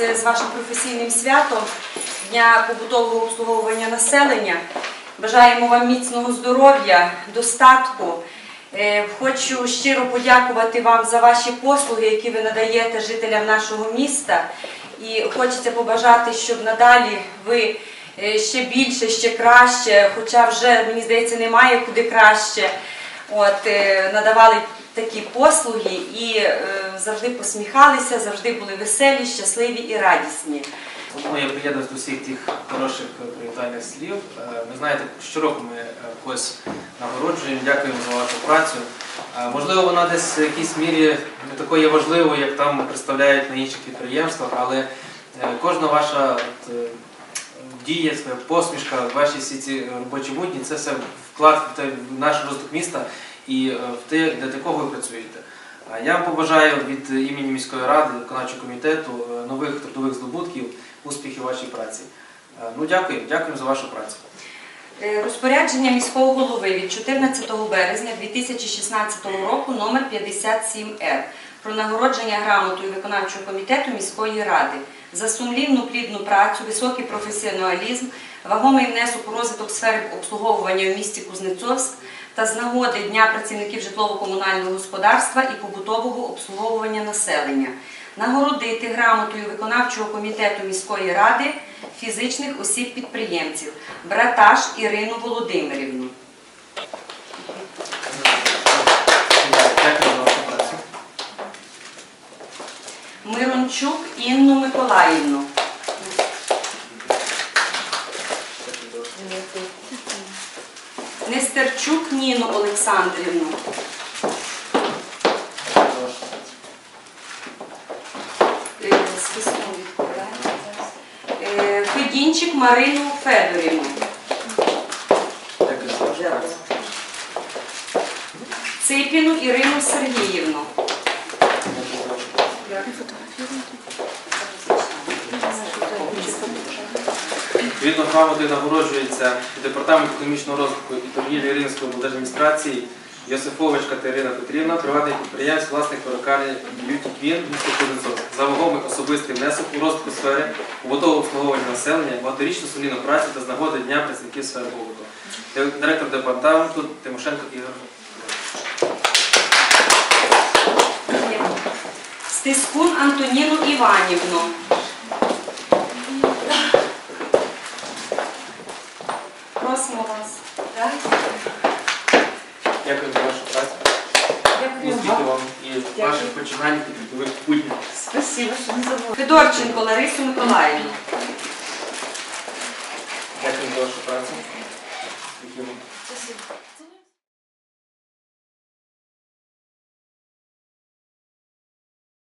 з вашим професійним святом Дня побутового обслуговування населення. Бажаємо вам міцного здоров'я, достатку. Е, Хочу щиро подякувати вам за ваші послуги, які ви надаєте жителям нашого міста. І хочеться побажати, щоб надалі ви е, ще більше, ще краще, хоча вже, мені здається, немає куди краще. От, е, надавали такі послуги і е, завжди посміхалися, завжди були веселі, щасливі і радісні. Тому я приєднуюсь до всіх тих хороших привітальних слів. Е, Ви знаєте, щороку ми е, когось нагороджуємо, дякуємо за вашу працю. Можливо, вона десь в якійсь мірі не такою важливою, як там представляють на інших підприємствах, але кожна ваша от, дія, посмішка, ваші всі ці робочі будні, це все вклад в наш розвиток міста і е, те, для такого ви працюєте. Я вам побажаю від імені міської ради, виконавчого комітету е, нових трудових здобутків, успіхів вашій праці. Е, Ну, дякую, дякую за вашу працю. Розпорядження міського голови від 14 березня 2016 року номер 57Р про нагородження грамотою виконавчого комітету міської ради за сумлінну плідну працю, високий професіоналізм, вагомий внесок у розвиток сфери обслуговування в місті Кузнецовськ та з нагоди Дня працівників житлово-комунального господарства і побутового обслуговування населення. Нагородити грамотою виконавчого комітету міської ради фізичних осіб-підприємців Браташ Ірину Володимирівну. Мирончук Інну Миколаївну. Нестерчук Ніну Олександрівну. Е. Е, Федінчик Марину Федорівну. Ципіну Ірину Сергіївну. Дякую за вашу працю. Відповідно, грамотою нагороджується департамент економічного розвитку і торгівлі Рівненської облдержадміністрації Йосифович Катерина Петрівна, приватний підприємець, власник перукарні Beauty Queen, місто Кузнецов, за вагомий особистий внесок у розвитку сфери побутового обслуговування населення, багаторічну сумлінну працю та з нагоди Дня працівників сфери побуту. Директор департаменту Тимошенко Ігор. Стискун Антоніну Іванівну. Просимо вас. Дякую за вашу працю. Дякую Успіхів вам і ваших починань і трудових буднів. Спасибо, що не забули. Федорченко Ларису Миколаївну.